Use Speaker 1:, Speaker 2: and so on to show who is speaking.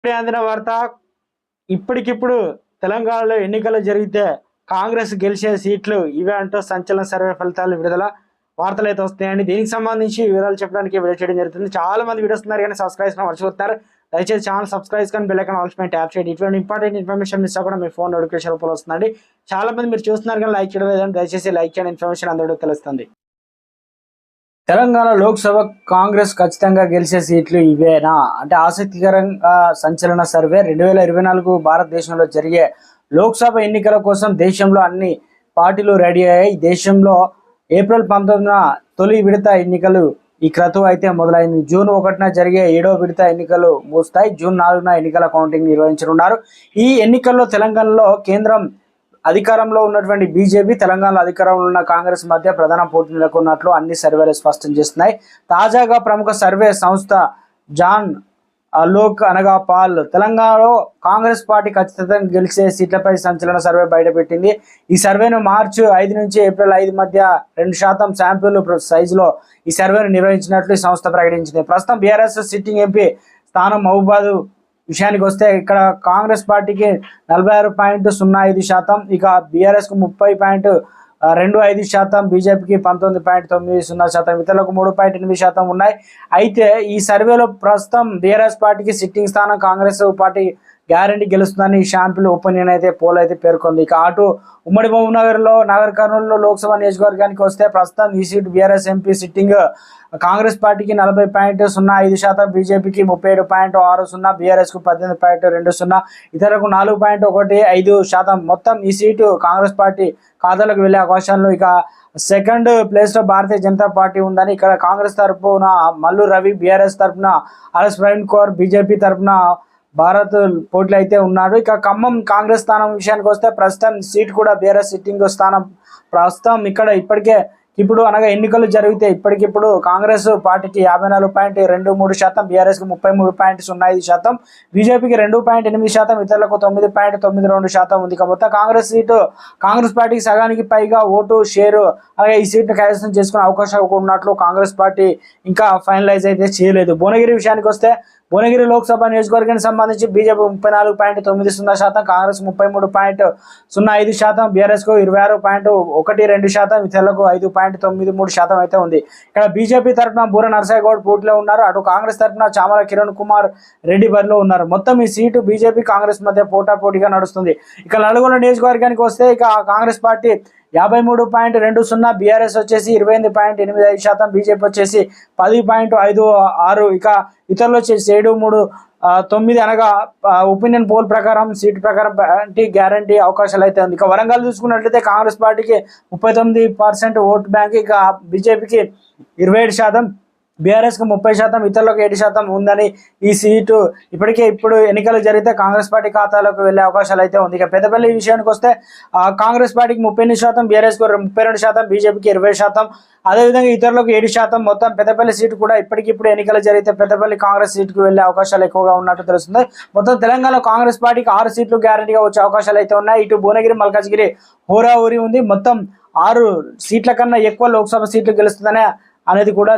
Speaker 1: ఇప్పుడే అందిన వార్త. ఇప్పటికిప్పుడు తెలంగాణలో ఎన్నికలు జరిగితే కాంగ్రెస్ గెలిచే సీట్లు ఇవే అంటూ సంచలన సర్వే ఫలితాలు విడుదల వార్తలు అయితే వస్తాయండి దీనికి సంబంధించి వివరాలు చెప్పడానికి వీడియో చేయడం జరుగుతుంది. చాలా మంది వీడియోస్ ఉన్నారు కానీ సబ్స్క్రైబ్ మర్చిపోతున్నారు దయచేసి ఛానల్ సబ్స్క్రైబ్ కానీ బెల్ ఐకాన్ ట్యాప్ చేయండి. ఇటువంటి ఇంపార్టెంట్ ఇన్ఫర్మేషన్ మిస్ అవ్వకుండా మీ ఫోన్ నోటిఫికేషన్ రూపంలో వస్తుందండి. చాలా మంది మీరు చూస్తున్నారు కానీ లైక్ చేయడం లేదండి. దయచేసి లైక్ చేయండి. ఇన్ఫర్మేషన్ అందరికీ తెలుస్తుంది. తెలంగాణ లోక్సభ కాంగ్రెస్ ఖచ్చితంగా గెలిచే సీట్లు ఇవేనా? అంటే ఆసక్తికరంగా సంచలన సర్వే రెండు వేల ఇరవై నాలుగు భారతదేశంలో జరిగే లోక్సభ ఎన్నికల కోసం దేశంలో అన్ని పార్టీలు రెడీ అయ్యాయి. దేశంలో ఏప్రిల్ పంతొమ్మిదిన తొలి విడత ఎన్నికలు ఈ క్రతువు అయితే మొదలైంది. జూన్ ఒకటిన జరిగే ఏడో విడత ఎన్నికలు ముగుస్తాయి. జూన్ నాలుగున ఎన్నికల కౌంటింగ్ నిర్వహించనున్నారు. ఈ ఎన్నికల్లో తెలంగాణలో కేంద్రం అధికారంలో ఉన్నటువంటి బీజేపీ తెలంగాణలో అధికారంలో ఉన్న కాంగ్రెస్ మధ్య ప్రధాన పోటీ నెలకొన్నట్లు అన్ని సర్వేలు స్పష్టం చేస్తున్నాయి. తాజాగా ప్రముఖ సర్వే సంస్థ జాన్ అలోక్ అనగా పాల్ తెలంగాణలో కాంగ్రెస్ పార్టీ ఖచ్చితంగా గెలిచే సీట్లపై సంచలన సర్వే బయటపెట్టింది. ఈ సర్వేను మార్చి ఐదు నుంచి ఏప్రిల్ ఐదు మధ్య రెండు శాతం శాంపిల్ సైజులో ఈ సర్వేను నిర్వహించినట్లు ఈ సంస్థ ప్రకటించింది. ప్రస్తుతం బీఆర్ఎస్ సిట్టింగ్ ఎంపీ స్థానం మహబూబాద్ విషయానికి వస్తే ఇక్కడ కాంగ్రెస్ పార్టీకి నలభై ఆరు పాయింట్ సున్నా ఐదు శాతం ఇక బీఆర్ఎస్కు ముప్పై పాయింట్ రెండు ఐదు శాతం బీజేపీకి పంతొమ్మిది పాయింట్ తొమ్మిది సున్నా శాతం ఇతరులకు మూడు పాయింట్ ఎనిమిది శాతం ఉన్నాయి. అయితే ఈ సర్వేలో ప్రస్తుతం బీఆర్ఎస్ పార్టీకి సిట్టింగ్ స్థానం కాంగ్రెస్ పార్టీ గ్యారంటీ గెలుస్తుందని ఈ షాంపిల్ ఒపీనియన్ అయితే పోల్ అయితే పేర్కొంది. ఇక అటు ఉమ్మడి మహబూబ్నగర్లో నగర్ కర్నూలులో లోక్సభ నియోజకవర్గానికి వస్తే ప్రస్తుతం ఈ seat BRS MP sitting Congress పార్టీకి నలభై పాయింట్ సున్నా ఐదు శాతం బీజేపీకి ముప్పై ఏడు పాయింట్ ఆరు సున్నా బీఆర్ఎస్కు పద్దెనిమిది పాయింట్ రెండు సున్నా ఇతరులకు నాలుగు పాయింట్ ఒకటి ఐదు శాతం. మొత్తం ఈ సీటు కాంగ్రెస్ పార్టీ ఖాతాలకు వెళ్ళే అవకాశాలు ఇక సెకండ్ ప్లేస్లో భారతీయ జనతా పార్టీ ఉందని ఇక్కడ కాంగ్రెస్ తరపున మల్లు రవి బీఆర్ఎస్ తరపున ఆర్ఎస్ ప్రవీణ్ కుమార్ బీజేపీ తరపున భారత్ పోటీలు అయితే ఉన్నాడు. ఇక ఖమ్మం కాంగ్రెస్ స్థానం విషయానికి వస్తే ప్రస్తుతం సీట్ కూడా బీఆర్ఎస్ సిట్టింగ్ స్థానం ప్రస్తుతం ఇక్కడ ఇప్పటికే ఇప్పుడు అనగా ఎన్నికలు జరిగితే ఇప్పటికిప్పుడు కాంగ్రెస్ పార్టీకి యాభై నాలుగు పాయింట్ రెండు మూడు శాతం బీఆర్ఎస్కి ముప్పై మూడు పాయింట్ సున్నా ఐదు శాతం బీజేపీకి రెండు పాయింట్ ఎనిమిది శాతం ఇతరులకు తొమ్మిది పాయింట్ తొమ్మిది రెండు శాతం ఉంది. కాబట్టి కాంగ్రెస్ సీటు కాంగ్రెస్ పార్టీకి సగానికి పైగా ఓటు షేరు అలాగే ఈ సీట్ను కైవసం చేసుకునే అవకాశం ఉన్నట్లు కాంగ్రెస్ పార్టీ ఇంకా ఫైనలైజ్ అయితే చేయలేదు. భువనగిరి విషయానికి వస్తే భువనగిరి లోక్సభ నియోజకవర్గానికి సంబంధించి బీజేపీ ముప్పై నాలుగు పాయింట్ తొమ్మిది సున్నా శాతం కాంగ్రెస్ ముప్పై మూడు పాయింట్ సున్నా ఐదు శాతం బీఆర్ఎస్కు ఇరవై ఆరు పాయింట్ ఒకటి రెండు శాతం ఇతరులకు ఐదు పాయింట్ తొమ్మిది మూడు శాతం అయితే ఉంది. ఇక్కడ బీజేపీ తరఫున బూర నరసాయి గౌడ్ పోటీలో ఉన్నారు. అటు కాంగ్రెస్ తరఫున చామల కిరణ్ కుమార్ రెడ్డి బరిలో ఉన్నారు. మొత్తం ఈ సీటు బీజేపీ కాంగ్రెస్ మధ్య పోటాపోటీగా నడుస్తుంది. ఇక నల్గొండ నియోజకవర్గానికి వస్తే ఇక కాంగ్రెస్ పార్టీ యాభై మూడు పాయింట్ రెండు సున్నా బీఆర్ఎస్ వచ్చేసి ఇరవై ఎనిమిది పాయింట్ ఎనిమిది ఐదు శాతం బీజేపీ వచ్చేసి పది పాయింట్ ఐదు ఆరు ఇక ఇతరులు వచ్చేసి ఏడు మూడు తొమ్మిది అనగా ఒపీనియన్ పోల్ ప్రకారం సీట్ ప్రకారం గ్యారంటీ గ్యారంటీ అవకాశాలు అయితే ఉంది. ఇక వరంగల్ చూసుకున్నట్లయితే కాంగ్రెస్ పార్టీకి ముప్పై తొమ్మిది పర్సెంట్ ఓట్ బ్యాంక్ ఇక బీజేపీకి ఇరవై ఏడు శాతం. బీఆర్ఎస్కి ముప్పై శాతం ఇతరులకు ఏడు శాతం ఉందని ఈ సీటు ఇప్పటికే ఇప్పుడు ఎన్నికలు జరిగితే కాంగ్రెస్ పార్టీ ఖాతాలోకి వెళ్ళే అవకాశాలు అయితే ఉంది. ఇక పెద్దపల్లి విషయానికి వస్తే కాంగ్రెస్ పార్టీకి ముప్పై ఎనిమిది శాతం బీఆర్ఎస్కు ముప్పై రెండు శాతం బీజేపీకి ఇరవై శాతం. అదేవిధంగా ఇతరులకు ఏడు శాతం మొత్తం పెద్దపల్లి సీటు కూడా ఇప్పటికిప్పుడు ఎన్నికలు జరిగితే పెద్దపల్లి కాంగ్రెస్ సీటుకు వెళ్ళే అవకాశాలు ఎక్కువగా ఉన్నట్టు తెలుస్తుంది. మొత్తం తెలంగాణలో కాంగ్రెస్ పార్టీకి ఆరు సీట్లు గ్యారంటీగా వచ్చే అవకాశాలు అయితే ఉన్నాయి. ఇటు భువనగిరి మల్కాజ్గిరి హోరా ఊరి ఉంది. మొత్తం ఆరు సీట్ల కన్నా ఎక్కువ లోక్సభ సీట్లు గెలుస్తుందనే అనేది కూడా